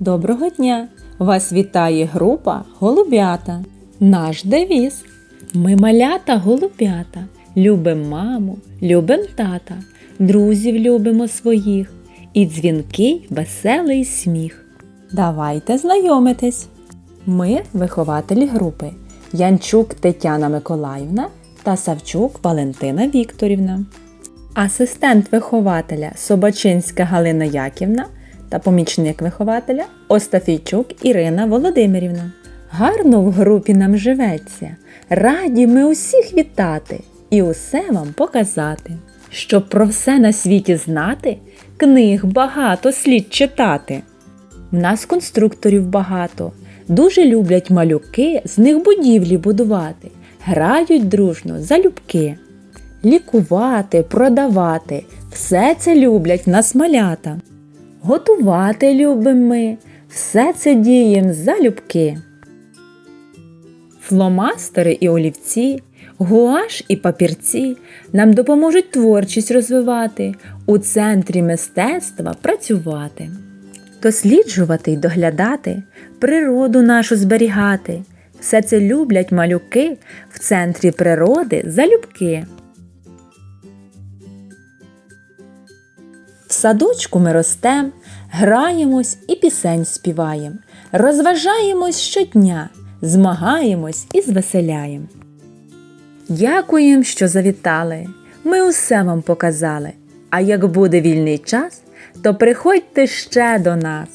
Доброго дня! Вас вітає група Голубята. Наш девіз. Ми малята голубята. Любим маму, любим тата, друзів любимо своїх і дзвінкий веселий сміх. Давайте знайомитись. Ми вихователі групи Янчук Тетяна Миколаївна та Савчук Валентина Вікторівна. Асистент вихователя Собачинська Галина Яківна та помічник вихователя Остафійчук Ірина Володимирівна. Гарно в групі нам живеться. Раді ми усіх вітати і усе вам показати. Щоб про все на світі знати, книг багато слід читати. В нас конструкторів багато, дуже люблять малюки з них будівлі будувати, грають дружно залюбки. Лікувати, продавати все це люблять в нас малята. Готувати любимо ми, все це дієм залюбки. Фломастери і олівці, гуаш і папірці нам допоможуть творчість розвивати, у центрі мистецтва працювати, досліджувати й доглядати, природу нашу зберігати. Все це люблять малюки в центрі природи залюбки. Садочку ми ростем, граємось і пісень співаєм, розважаємось щодня, змагаємось і звеселяєм. Дякуємо, що завітали. Ми усе вам показали. А як буде вільний час, то приходьте ще до нас.